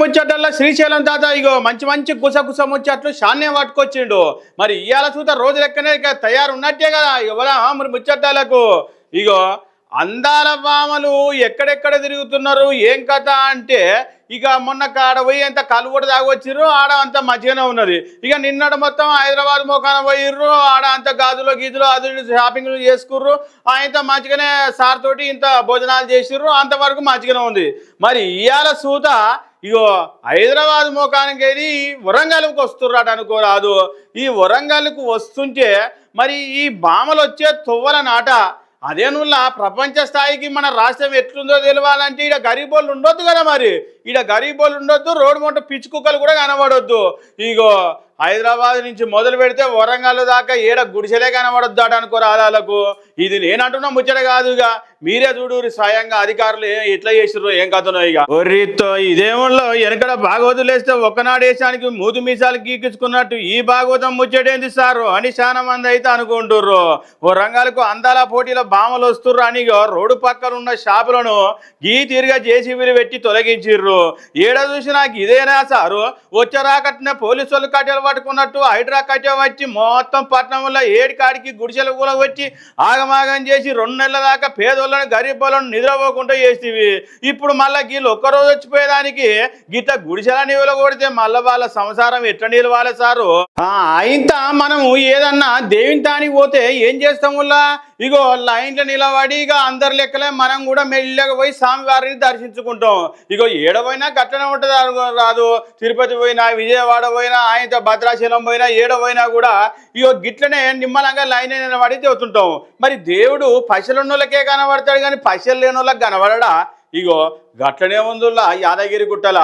ముచ్చటల్లా శ్రీశైలం తాత ఇగో మంచి మంచి గుస గుస ముచ్చట్లు షాన్నే పట్టుకొచ్చిండు మరి ఇవాళ చూత రోజు లెక్కనే ఇక తయారు ఉన్నట్టే కదా ఎవరా మరి ముచ్చటాలకు ఇగో అందాల భామలు ఎక్కడెక్కడ తిరుగుతున్నారు ఏం కథ అంటే ఇక మొన్న కాడ పోయి అంత కలువడు తాగొచ్చిర్రు ఆడ అంత మంచిగానే ఉన్నది. ఇక నిన్నటి మొత్తం హైదరాబాద్ మోకాన పోయిర్రు ఆడ అంత గాజులో గీజులో అది షాపింగ్లు చేసుకుర్రు ఆయనతో మంచిగానే సార్ తోటి ఇంత భోజనాలు చేసిర్రు అంతవరకు మంచిగానే ఉంది. మరి ఇవాళ సూత ఇగో హైదరాబాద్ మోకానికి వెళ్ళి వరంగల్కి వస్తుర్రాట అనుకోరాదు. ఈ వరంగల్కు వస్తుంటే మరి ఈ బామలు వచ్చే తువ్వల నాట అదే ప్రపంచ స్థాయికి మన రాష్ట్రం ఎట్లుందో తెలియాలంటే ఈడ గరీబోళ్ళు ఉండొద్దు కదా మరి. ఈడ గరీబోళ్ళు ఉండొద్దు రోడ్డు మొట్ట పిచ్చి కుక్కలు కూడా కనబడొద్దు. ఇగో హైదరాబాద్ నుంచి మొదలు పెడితే వరంగల్ దాకా ఏడ గుడిసెలే కనబడొద్దు అట అనుకో రాదాలకు ఇది నేనంటున్నా ముచ్చట కాదు ఇక మీరే చూడు స్వయంగా అధికారులు ఎట్లా చేసిర్రో ఏం కథనో ఇక ఒర్రితో ఇదేమో వెనకడ భాగవతులేస్తే వేస్తే వేసానికి మూతు మీసాలు గీకించుకున్నట్టు ఈ భాగవతం ముచ్చటేంది సారు? అని చాలా మంది అయితే అనుకుంటుర్రు. ఓ రంగాలకు అందాల పోటీల బామలు వస్తుర్రు అని రోడ్డు పక్కన ఉన్న షాపులను గీ తిరిగా జేసీబీలు పెట్టి తొలగించిర్రు. ఏడ చూసినా ఇదేనా సారు? వచ్చరాకట్టిన పోలీసు వాళ్ళు కట్టెలు పట్టుకున్నట్టు హైడ్రా కట్టె వచ్చి మొత్తం పట్టణంలో ఏడి కాడికి గుడిసెలు కూడా వచ్చి ఆగమాగం చేసి రెండు నెలల దాకా పేదోళ్ళని గరీబ్ వాళ్ళని నిద్రపోకుండా చేసేవి. ఇప్పుడు మళ్ళీ వీళ్ళు ఒక్కరోజు వచ్చిపోయేదానికి గిట్ట గుడిసెల నీవులు కొడితే మళ్ళా వాళ్ళ సంసారం ఎట్లా నిలవాలి సారు? ఆ, ఇంత మనము ఏదన్నా దేవిని తానికి పోతే ఏం చేస్తాం ఇగో లైన్లో నిలబడి ఇక అందరి లెక్కలే మనం కూడా మెల్లగా పోయి స్వామివారిని దర్శించుకుంటాం. ఇగో పోయినా కట్టడం ఉంటుంది రాదు తిరుపతి పోయినా విజయవాడ పోయినా ఆయనతో భద్రాచలం పోయినా ఏడ పోయినా కూడా ఇగో గిట్లనే నిమ్మలంగా లైన్ అయిన నిలబడి చెబుతుంటాం మరి దేవుడు పైసలున్నోళ్ళకే కనబడతాడు కానీ పశలు లేని వాళ్ళకి కనబడడా? ఇగో గట్లనే ఉందిలా యాదగిరి గుట్టల.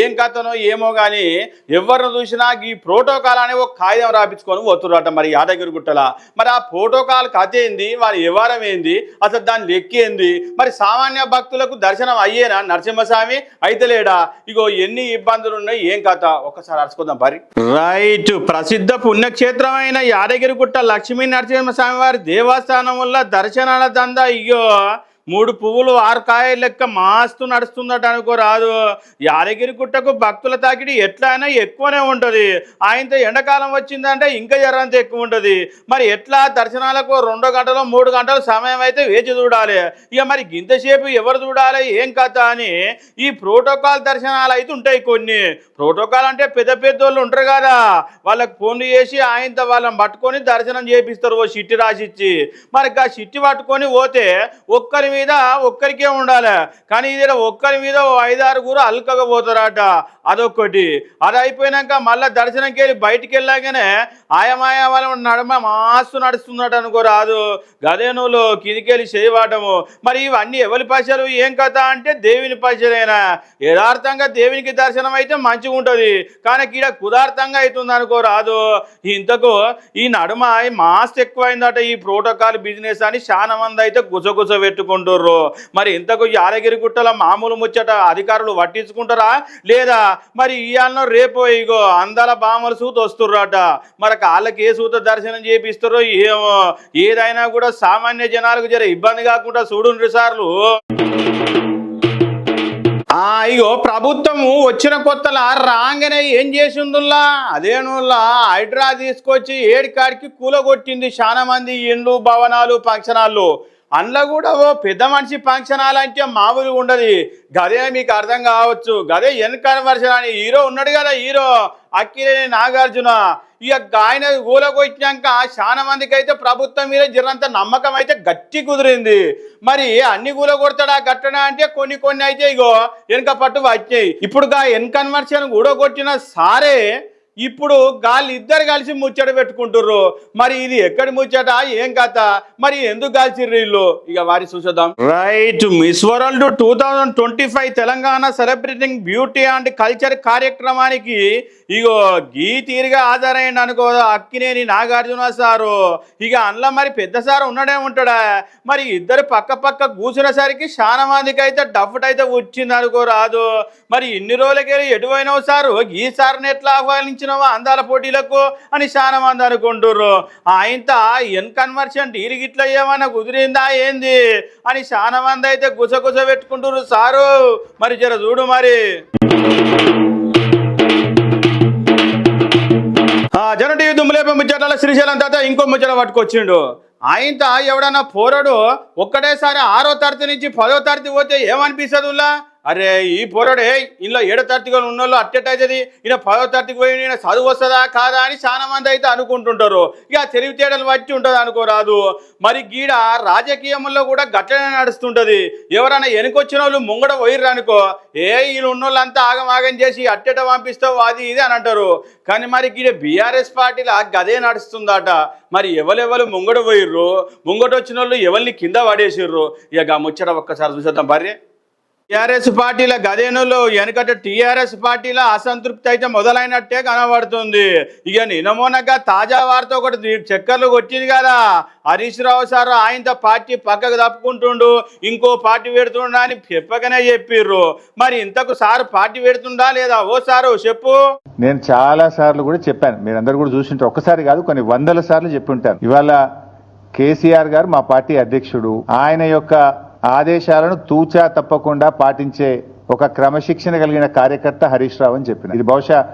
ఏం కథనో ఏమో కానీ ఎవరిని చూసినా ఈ ప్రోటోకాల్ అనే ఒక కాగితం రాపించుకొని పోతుర్రట మరి యాదగిరి గుట్టల. మరి ఆ ప్రోటోకాల్ కథ ఏంది? వారి వ్యవహారం ఏంది? అసలు దాని లెక్క ఏంది? మరి సామాన్య భక్తులకు దర్శనం అయ్యేనా? నరసింహస్వామి అయితే లేడా? ఇగో ఎన్ని ఇబ్బందులు ఉన్నాయి ఏం కథ? ఒక్కసారి అరుచుకుందాం పరి. రైట్. ప్రసిద్ధ పుణ్యక్షేత్రమైన యాదగిరి గుట్ట లక్ష్మీ నరసింహస్వామి వారి దేవస్థానం వల్ల దర్శనాల దందా ఇగో. మూడు పువ్వులు ఆరు కాయలు లెక్క మాస్తూ నడుస్తుందట అనుకో రాదు. యాదగిరి గుట్టకు భక్తుల తాకిడి ఎట్లయినా ఎక్కువనే ఉంటుంది. ఆయనతో ఎండాకాలం వచ్చిందంటే ఇంకా జరంత ఎక్కువ ఉంటుంది. మరి ఎట్లా దర్శనాలకు రెండు గంటలు మూడు గంటలు సమయం అయితే వేచి చూడాలి. ఇక మరి ఇంతసేపు ఎవరు చూడాలి? ఏం కథ అని ఈ ప్రోటోకాల్ దర్శనాలు అయితే ఉంటాయి కొన్ని. ప్రోటోకాల్ అంటే పెద్ద పెద్ద వాళ్ళు ఉంటారు కదా. వాళ్ళకి ఫోన్లు చేసి ఆయనతో వాళ్ళని పట్టుకొని దర్శనం చేపిస్తారు ఓ చిట్టి రాసిచ్చి. మరి ఆ చిట్టి పట్టుకొని పోతే ఒక్కరి మీద ఒక్కరికే ఉండాలి. కానీ ఇది ఒక్కరి మీద ఓ ఐదారుగురు అల్కకపోతారట అదొకటి అది అయిపోయినాక మళ్ళీ దర్శనంకి వెళ్ళి బయటికి వెళ్ళాగానే ఆయమాయ వాళ్ళ నడమ మాస్తు నడుస్తుందట అనుకో రాదు కిందికెళ్ళి చేయవాటము. మరి ఇవన్నీ ఎవరి పశలు? ఏం కథ అంటే దేవుని పశలేనా. యథార్థంగా దేవునికి దర్శనం అయితే మంచిగా ఉంటుంది కానీ ఈడ కుదార్థంగా అవుతుంది అనుకో రాదు ఇంతకు ఈ నడుమ మాస్తు ఎక్కువైందట ఈ ప్రోటోకాల్ బిజినెస్ అని చాలా మంది అయితే గుసగుస పెట్టుకుంటుర్రు. మరి ఇంతకు యాదగిరి గుట్టల మామూలు ముచ్చట అధికారులు పట్టించుకుంటారా? లేదా మరి ఇవాళ రేపు ఇగో అందాల బామలు సూత వస్తుర్రట. మరి కాళ్ళకి ఏ సూత దర్శనం చేపిస్తారో ఏమో. ఏదైనా కూడా సామాన్య జనాలకు జర ఇబ్బంది కాకుండా చూడుండ్రి సార్లు. ఆ ఇగో ప్రభుత్వము వచ్చిన కొత్తలా రాగానే ఏం చేసిందుల్లా? అదేనుల్లా హైడ్రా తీసుకొచ్చి ఏడికాడికి కూలగొట్టింది చాలా మంది ఇండ్లు భవనాలు ఫంక్షనాలు. అందులో కూడా ఓ పెద్ద మనిషి ఫంక్షన్ హాల్ అంటే ఉండదు. గదే మీకు అర్థం కావచ్చు. గదే ఎన్ కన్వర్షన్ అని హీరో ఉన్నాడు కదా హీరో అక్కిరేని నాగార్జున. ఇక ఆయన కూలగొచ్చినాక చాలా మందికి అయితే ప్రభుత్వం మీద జరంత నమ్మకం అయితే గట్టి కుదిరింది. మరి అన్ని కూలగొడతాడా గట్టడా అంటే కొన్ని కొన్ని అయితే ఇగో వెనుక పట్టు వచ్చాయి. ఇప్పుడు గా ఎన్ కన్వర్షన్ కూడగొట్టిన సారే ఇప్పుడు గాలి ఇద్దరు కలిసి ముచ్చట పెట్టుకుంటుర్రు. మరి ఇది ఎక్కడి ముచ్చట? ఏం కథ? మరి ఎందుకు కాల్చిర్రు వీళ్ళు? ఇక వారి చూసేద్దాం. Right Miss World two thousand twenty five Telangana celebrating beauty and culture కార్యక్రమానికి ఇగో గీ తీరుగా హాజరైంది అనుకో అక్కినేని నాగార్జున సారు. ఇక అందులో మరి పెద్ద సారు ఉన్నాడే ఉంటాడా? మరి ఇద్దరు పక్క పక్క కూర్చునేసరికి చాలా మందికి అయితే డఫ్ట్ అయితే వచ్చింది అనుకో రాదు. మరి ఇన్ని రోజులకి ఎటువైనావు సారు? ఈ సార్ని ఎట్లా ఆహ్వానించారు వచ్చినావా అందాల పోటీలకు అని చాలా మంది అనుకుంటుర్రు ఆయంత ఎన్ కన్వర్షన్ డీల్ గిట్ల ఏమన్నా కుదిరిందా ఏంది అని చాలా మంది అయితే గుసగుస పెట్టుకుంటుర్రు సారు. మరి జర చూడు మరి. ఆ, జన టీవీ దుమ్ములేపే ముచ్చట్ల శ్రీశైలం తాత ఇంకో ముచ్చట పట్టుకొచ్చిండు. ఆయనత ఎవడన్నా పోరాడు ఒక్కటేసారి ఆరో తరగతి నుంచి పదో తరగతి పోతే ఏమనిపిస్తుంది అరే ఈ పోరాడే ఇంట్లో ఏడో తరగతిగా ఉన్నోళ్ళు అట్టెట్టయితుంది. ఈయన పదో తరగతికి పోయి ఈయన చదువు వస్తుందా కాదా అని చాలా మంది అయితే అనుకుంటుంటారు. ఇక తెలివితేటలు బట్టి ఉంటుంది అనుకోరాదు. మరి గీడ రాజకీయంలో కూడా గట్లనే నడుస్తుంటది. ఎవరైనా వెనుకొచ్చిన వాళ్ళు ముంగడ పోయిర్రు అనుకో ఏ వీళ్ళు ఉన్నోళ్ళంతా ఆగం ఆగం చేసి అట్టెట పంపిస్తావు అది ఇది అని అంటారు. కానీ మరి గీడ బీఆర్ఎస్ పార్టీలో గదే నడుస్తుందట. మరి ఎవరెవరు ముంగడ పోయిర్రు? ముంగట వచ్చిన వాళ్ళు ఎవరిని కింద పడేసిర్రు? ఇక ముచ్చట ఒక్కసారి చూసేద్దాం. భార్య టిఆర్ఎస్ పార్టీల గదేనులు వెనకట టిఆర్ఎస్ పార్టీల అసంతృప్తి అయితే మొదలైనట్టే కనబడుతుంది. ఇక నినమోనగా తాజా వార్త ఒకటి చక్కర్లు కొట్టింది కదా. హరీష్ రావు సార్ ఆయనతో పార్టీ పక్కకు తప్పుకుంటుండు ఇంకో పార్టీ పెడుతుండా అని చెప్పకనే చెప్పిర్రు. మరి ఇంతకు సార్ పార్టీ పెడుతుండా లేదా? ఓ సారు చెప్పు. నేను చాలా సార్లు కూడా చెప్పాను. మీరందరూ కూడా చూసింటారు. ఒక్కసారి కాదు కొన్ని వందల సార్లు చెప్పుంటారు ఇవాళ కేసీఆర్ గారు మా పార్టీ అధ్యక్షుడు. ఆయన యొక్క ఆదేశాలను తూచా తప్పకుండా పాటించే ఒక క్రమశిక్షణ కలిగిన కార్యకర్త హరీష్ రావు అని చెప్పిన. ఇది బహుశా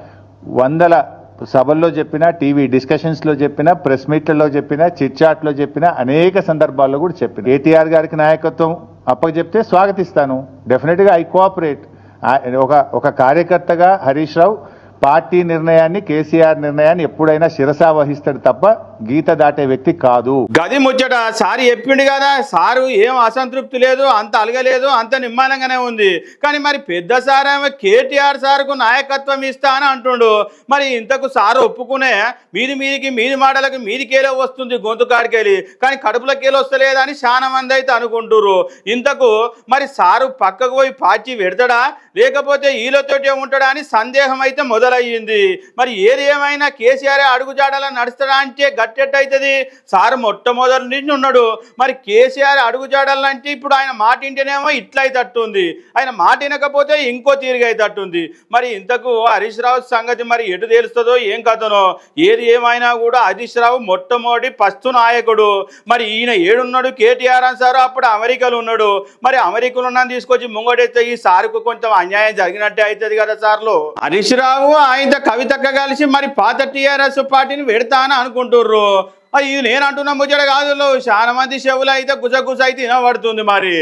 వందల సభల్లో చెప్పిన టీవీ డిస్కషన్స్లో చెప్పిన ప్రెస్ మీట్లలో చెప్పిన చిట్చాట్లో చెప్పిన అనేక సందర్భాల్లో కూడా చెప్పిన. ఏటీఆర్ గారికి నాయకత్వం అప్పచెప్తే స్వాగతిస్తాను. డెఫినెట్గా ఐ కోఆపరేట్. ఒక ఒక కార్యకర్తగా హరీష్ రావు పార్టీ నిర్ణయాన్ని కేసీఆర్ నిర్ణయాన్ని ఎప్పుడైనా శిరసా వహిస్తాడు తప్ప గీత దాటే వ్యక్తి కాదు. గది ముచ్చట సారి చెప్పిండు కదా సారు ఏం అసంతృప్తి లేదు అంత అలగలేదు అంత నిమ్మానంగానే ఉంది. కానీ మరి పెద్ద సార్ ఏమో కేటీఆర్ సార్కు నాయకత్వం ఇస్తా అని అంటుండు. మరి ఇంతకు సారు ఒప్పుకునే మీది మీదికి మీది మాటలకు మీదికేలో వస్తుంది గొంతు కాడికెళ్ళి. కానీ కడుపులకేలో వస్తలేదా అని చాలా మంది అయితే అనుకుంటురు ఇంతకు మరి సారు పక్కకు పోయి పాచి పెడతాడా? లేకపోతే ఈలతోటే ఉంటాడా అని సందేహం అయితే మొదలయ్యింది. మరి ఏది ఏమైనా కేసీఆర్ అడుగుజాడలా నడుస్తాడా అంటే అవుతుంది సార్ మొట్టమొదటి నుంచి ఉన్నాడు. మరి కేసీఆర్ అడుగుజాడాలంటే ఇప్పుడు ఆయన మాట ఇంటేనేమో ఇట్లా ఉంది ఆయన మాట వినకపోతే ఇంకో తీరుగా అయితట్టుంది. మరి ఇంతకు హరీష్ రావు సంగతి మరి ఎటు తేలుస్తుందో ఏం కథనో ఏది ఏమైనా కూడా హరీష్ రావు మొట్టమొదటి పస్తు నాయకుడు. మరి ఈయన ఏడున్నాడు కేటీఆర్ అని సార్ అప్పుడు అమెరికాలో ఉన్నాడు. మరి అమెరికాలో ఉన్న తీసుకొచ్చి ముంగడైతే ఈ సార్కు కొంచెం అన్యాయం జరిగినట్టే అవుతుంది కదా సార్లు. హరీష్ రావు ఆయన కవితక్క కలిసి మరి పాత టీఆర్ఎస్ పార్టీని పెడతా అని అనుకుంటుర్రు. ఇది నేను అంటున్నా ముచ్చట కాదు చాలా మంది చెవులు అయితే గుజగుజ అయితే వినబడుతుంది మరి.